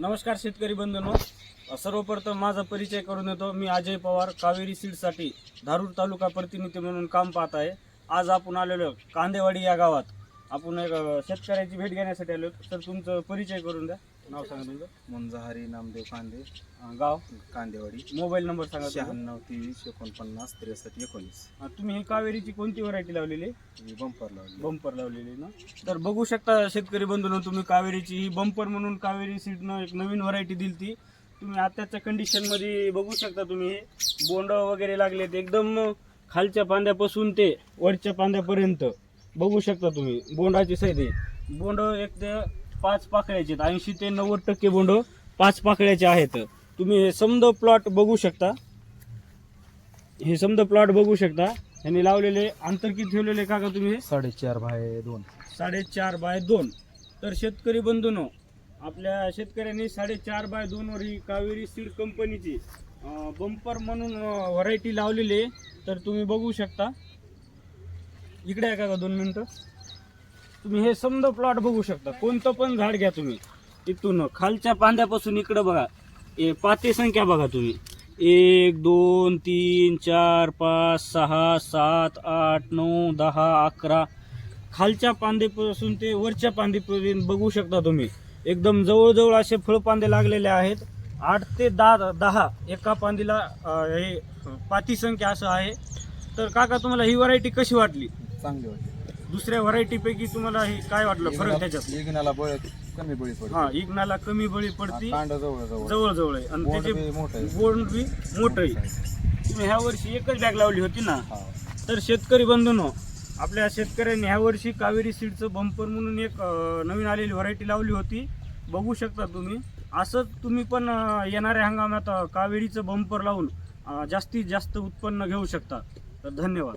नमस्कार शेतकरी बंधनो. सर्वप्रथम माझा परिचय करून देतो. मी अजय पवार कावेरी सीडसाठी धारूर तालुका प्रतिनिधी म्हणून काम पाहत आहे. आज आपण आलेलो कांदेवाडी या गावात. आपण एक शेतकऱ्याची भेट घेण्यासाठी आलो तर तुमचं परिचय करून द्या. नाव सांगा तुमचं? मुंजाहारी नामदेव कांदे. गाव? कांदेवाडी. मोबाईल नंबर सांगा तुमचा. शहाण्णव तेवीस एकोणपन्नास त्रेसष्ट एकोणीस. तुम्ही ही कावेरीची कोणती व्हरायटी लावलेली आहे? ही बंपर लावली. बंपर लावलेली ना? तर बघू शकता शेतकरी बंधूंनो तुम्ही कावेरीची ही बंपर म्हणून कावेरी सीडनं एक नवीन व्हरायटी दिली ती. तुम्ही आताच्या कंडिशनमध्ये बघू शकता तुम्ही हे. बोंड वगैरे लागलेत एकदम खालच्या पांद्यापासून ते वरच्या पांद्यापर्यंत बघू शकता तुम्ही. बोंडाची सैद बोंड एक ते पाच पाकळ्याचे आहेत. ऐंशी ते नव्वद टक्के बोंड पाच पाकळ्याचे आहेत. तुम्ही हे समद प्लॉट बघू शकता. हे समद प्लॉट बघू शकता. यांनी लावलेले अंतर किती ठेवलेले का का तुम्ही साडेचार बाय दोन. साडेचार बाय दोन. तर शेतकरी बंधूनो आपल्या शेतकऱ्यांनी साडेचार बाय दोनवर ही कावेरी सीड कंपनीची बंपर म्हणून व्हरायटी लावलेली आहे. तर तुम्ही बघू शकता. इकडे आहे का दोन मिनटं. तुम्ही हे समद प्लॉट बघू शकता. कोणतं पण झाड घ्या तुम्ही. इथून खालच्या पांद्यापासून इकडं बघा. ए पाते संख्या बघा तुम्ही. एक दोन तीन चार पाच सहा सात आठ नऊ दहा अकरा. खालच्या पांदेपासून ते वरच्या पांदेपर्यंत बघू शकता तुम्ही. एकदम जवळजवळ असे फळपांदे लागलेले आहेत. आठ ते दहा दहा एका पांदीला हे पाती संख्या असं आहे. तर काका तुम्हाला ही व्हरायटी कशी वाटली? चांगली वाटली. दुसऱ्या व्हरायटी पैकी तुम्हाला हे काय वाटलं फरक त्याच्यात? इग्नाला बळ कमी बळी पडते. हा इग्नाला कमी बळी पडती. कांड जवळ जवळ. जवळ जवळ आहे. आणि बोंड त्याचे बी मोठं आहे. बोंड बी मोठं आहे. तुम्ही ह्या वर्षी एकच बॅग लावली होती ना? हा. तर शेतकरी बंधूंनो आपल्या शेतकऱ्यांनी ह्या वर्षी कावेरी सीडचं बंपर म्हणून एक अं, नवीन आलेली व्हरायटी लावली होती. बघू शकता तुम्ही. असंच तुम्ही पण अं, येणाऱ्या हंगामात अं, कावेरीचं बंपर लावून अं, जास्तीत जास्त उत्पन्न घेऊ शकता. तर धन्यवाद.